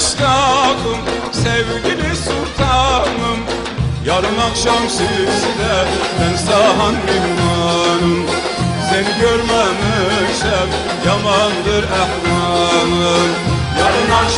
Müştakım Sevgili sultanım. Yarın akşam sizde Ben sahan mihmanım Seni görmemişem Yamandır ehmanım Yarın akşam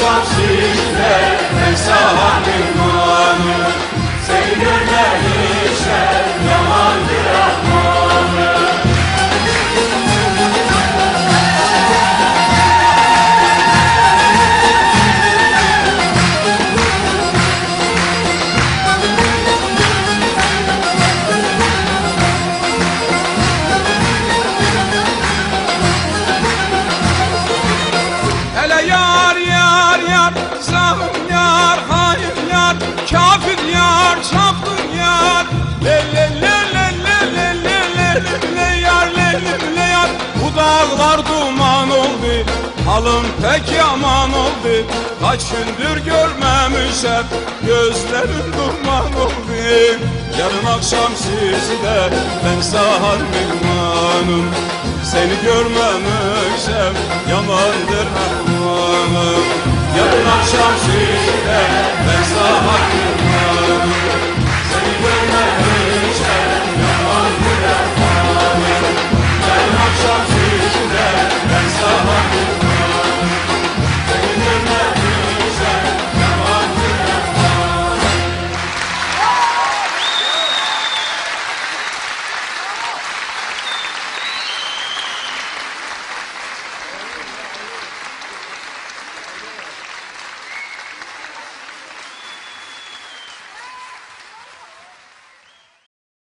Halım pek yaman oldu. Kaç gündür görmemişem Gözlerim duman oldu. Yarın akşam sizde Ben sahar mihmanım Seni görmemişem Yamandır ahmanım Yarın akşam sizde Ben sahar mihmanım